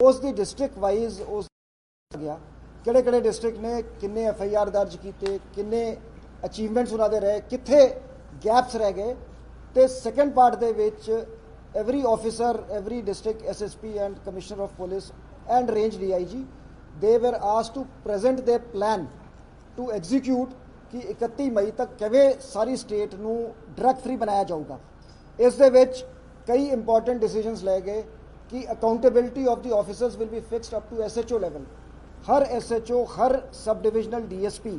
ਉਸ ਦੀ district wise ਉਸ ਗਿਆ। ਕਿਹੜੇ ਕਿਹੜੇ ਡਿਸਟ੍ਰਿਕਟ ਨੇ, ਕਿੰਨੇ ਐਫ ਆਈ ਆਰ ਦਰਜ ਕੀਤੇ, ਕਿੰਨੇ ਅਚੀਵਮੈਂਟਸ ਉਹਨਾਂ ਦੇ ਰਹੇ, ਕਿੱਥੇ ਗੈਪਸ ਰਹਿ ਗਏ। ਤੇ ਸੈਕੰਡ ਪਾਰਟ ਦੇ ਵਿੱਚ every officer every district S S P and commissioner of police and range D I G ਦੇ were asked to present the plan to execute ਕਿ 31 ਮਈ ਤੱਕ ਕਿਵੇਂ ਸਾਰੀ ਸਟੇਟ ਨੂੰ ਡਰਗ ਫ੍ਰੀ ਬਣਾਇਆ ਜਾਊਗਾ ਇਸ ਦੇ ਵਿੱਚ ਕਈ ਇੰਪੋਰਟੈਂਟ ਡਿਸੀਜਨਸ ਲਏ ਗਏ ਕਿ accountability of the officers will be fixed up to SHO level Har SHO Har sub divisional DSP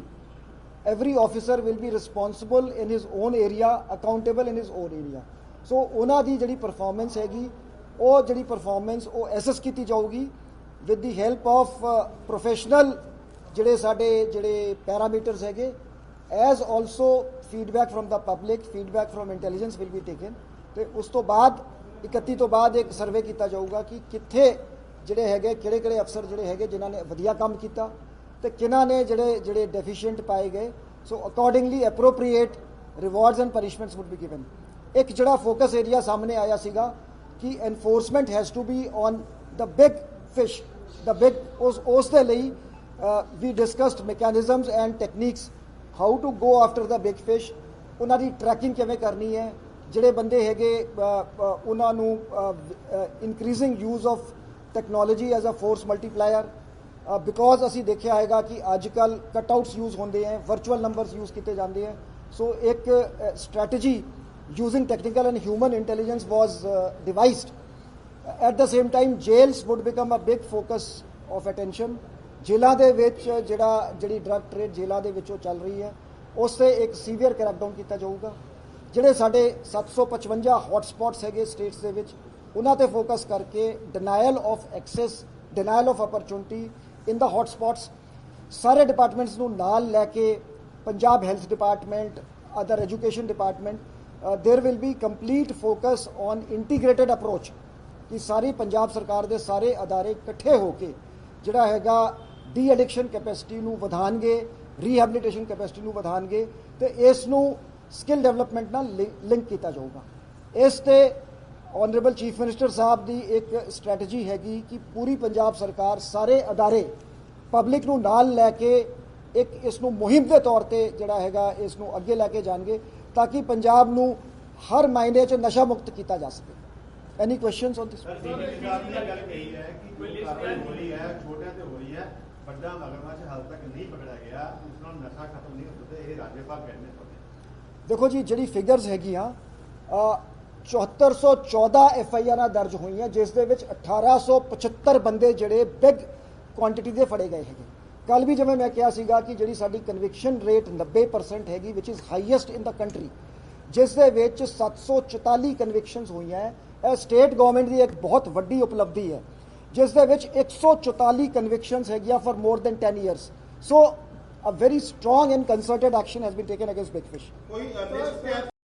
every officer will be responsible in his own area, accountable in his own area. So ਉਹਨਾਂ ਦੀ ਜਿਹੜੀ performance ਹੈਗੀ ਉਹ ਜਿਹੜੀ performance ਉਹ assess ਕੀਤੀ ਜਾਊਗੀ with the help of professional ਜਿਹੜੇ ਸਾਡੇ ਜਿਹੜੇ ਪੈਰਾਮੀਟਰਸ ਹੈਗੇ as also feedback form the public feedback form intelligence will be taken ਤੇ ਉਸ ਤੋਂ ਬਾਅਦ 31 ਤੋਂ ਬਾਅਦ ਇੱਕ ਸਰਵੇ ਕੀਤਾ ਜਾਊਗਾ ਕਿ ਕਿੱਥੇ ਜਿਹੜੇ ਹੈਗੇ ਕਿਹੜੇ ਕਿਹੜੇ ਅਫਸਰ ਜਿਹੜੇ ਹੈਗੇ, ਜਿਨ੍ਹਾਂ ਨੇ ਵਧੀਆ ਕੰਮ ਕੀਤਾ ਤੇ ਕਿਹਨਾਂ ਨੇ ਜਿਹੜੇ ਜਿਹੜੇ ਡੈਫੀਸ਼ੀਐਂਟ ਪਾਏ ਗਏ। So accordingly appropriate rewards and punishments would be given ਇੱਕ ਜਿਹੜਾ ਫੋਕਸ ਏਰੀਆ ਸਾਹਮਣੇ ਆਇਆ ਸੀਗਾ ਕਿ enforcement has to be on the big fish the big ਉਸ ਉਸ ਦੇ ਲਈ ਵੀ discussed mechanisms and techniques how to go after the big fish ਉਹਨਾਂ ਦੀ ਟਰੈਕਿੰਗ ਕਿਵੇਂ ਕਰਨੀ ਹੈ? ਜਿਹੜੇ ਬੰਦੇ ਹੈਗੇ ਉਹਨਾਂ ਨੂੰ increasing use of technology as a force multiplier because ਅਸੀਂ ਦੇਖਿਆ ਹੈਗਾ ਕਿ ਅੱਜ ਕੱਲ ਕਟਆਊਟਸ ਯੂਜ਼ ਹੁੰਦੇ ਹੈ ਵਰਚੁਅਲ ਨੰਬਰਸ ਯੂਜ਼ ਕੀਤੇ ਜਾਂਦੇ ਹੈ। ਸੋ ਇੱਕ strategy using technical and human intelligence was devised at the same time jails would become a big focus of attention ਜੇਲ੍ਹਾਂ ਦੇ ਵਿੱਚ ਜਿਹੜਾ, ਜਿਹੜੀ ਡਰਗ ਟ੍ਰੇਡ ਜੇਲ੍ਹਾਂ ਦੇ ਵਿੱਚੋਂ ਚੱਲ ਰਹੀ ਹੈ ਉਸ ਤੇ ਇੱਕ ਸੀਵੀਅਰ ਕਰੈਕਡਾਊਨ ਕੀਤਾ ਜਾਊਗਾ। ਜਿਹੜੇ ਸਾਡੇ 755 ਹੌਟ ਸਪੌਟਸ ਹੈਗੇ ਸਟੇਟਸ ਦੇ ਵਿੱਚ ਉਹਨਾਂ ਤੇ ਫੋਕਸ ਕਰਕੇ denial of access denial of opportunity in the hot spots ਸਾਰੇ ਡਿਪਾਰਟਮੈਂਟਸ ਨੂੰ ਨਾਲ ਲੈ ਕੇ Punjab health department other education department there will be complete focus on integrated approach ਕਿ ਸਾਰੀ ਪੰਜਾਬ ਸਰਕਾਰ ਦੇ ਸਾਰੇ ਅਦਾਰੇ ਇਕੱਠੇ ਹੋ ਕੇ ਜਿਹੜਾ ਹੈਗਾ ਡੀ ਐਡਿਕਸ਼ਨ ਕੈਪੈਸਿਟੀ ਨੂੰ ਵਧਾਣਗੇ ਰੀਹੈਬਿਲਿਟੇਸ਼ਨ ਕੈਪੈਸਿਟੀ ਨੂੰ ਵਧਾਣਗੇ ਤੇ ਇਸ ਨੂੰ ਸਕਿੱਲ ਡਿਵੈਲਪਮੈਂਟ ਨਾਲ ਲਿੰਕ ਕੀਤਾ ਜਾਊਗਾ। ਇਸ ਤੇ ਆਨਰੇਬਲ ਚੀਫ ਮਿਨਿਸਟਰ ਸਾਹਿਬ ਦੀ ਇੱਕ ਸਟ੍ਰੈਟਜੀ ਹੈਗੀ ਕਿ ਪੂਰੀ ਪੰਜਾਬ ਸਰਕਾਰ ਸਾਰੇ ਅਦਾਰੇ ਪਬਲਿਕ ਨੂੰ ਨਾਲ ਲੈ ਕੇ ਇੱਕ ਇਸ ਨੂੰ ਮੁਹਿੰਮ ਦੇ ਤੌਰ ਤੇ ਜਿਹੜਾ ਹੈਗਾ ਇਸ ਨੂੰ ਅੱਗੇ ਲੈ ਕੇ ਜਾਣਗੇ ਤਾਂ ਕਿ ਪੰਜਾਬ ਨੂੰ ਹਰ ਮਾਇਨੇ 'ਚ ਨਸ਼ਾ ਮੁਕਤ ਕੀਤਾ ਜਾ ਸਕੇ। Any questions on this sir ਗੱਲ ਕਹੀ ਹੈ ਕਿ ਜੋ ਕਾਰਵਾਈ ਹੋਈ ਹੈ ਛੋਟਿਆਂ ਤੇ ਹੋਈ ਹੈ ਵੱਡਾ ਮਗਰਮੱਛ ਹਾਲ ਤੱਕ ਨਹੀਂ ਪਕੜਿਆ ਗਿਆ ਉਸ ਨਾਲ ਨਸ਼ਾ ਖਤਮ ਨਹੀਂ ਹੁੰਦਾ ਇਹ ਰਾਜੇਪਾਲ ਕਹਿੰਦੇ ਤੁਹਾਡੇ ਦੇਖੋ ਜੀ ਜਿਹੜੀ ਫਿਗਰਸ ਹੈਗੀਆਂ ਅ, 7414 ਐਫ ਆਈ ਆਰਾਂ ਦਰਜ ਹੋਈਆਂ ਜਿਸ ਦੇ ਵਿੱਚ 1875 ਬੰਦੇ ਜਿਹੜੇ ਬਿਗ ਕੁਆਂਟੀਟੀ ਦੇ ਫੜੇ ਗਏ ਹੈਗੇ ਕੱਲ ਵੀ ਜਿਵੇਂ ਮੈਂ ਕਿਹਾ ਸੀਗਾ ਕਿ ਜਿਹੜੀ ਸਾਡੀ ਕਨਵਿਕਸ਼ਨ ਰੇਟ 90% ਹੈਗੀ which is highest in the country ਜਿਸ ਦੇ ਵਿੱਚ 744 ਕਨਵਿਕਸ਼ਨਸ ਹੋਈਆਂ ਹੈ। ਇਹ ਸਟੇਟ ਗਵਰਨਮੈਂਟ ਦੀ ਇੱਕ ਬਹੁਤ ਵੱਡੀ ਉਪਲਬਧੀ ਹੈ ਜਿਸ ਦੇ ਵਿੱਚ 144 ਕਨਵਿਕਸ਼ਨਸ ਹੈਗੀਆਂ for more than 10 years so a very strong and concerted action has been taken against big fish.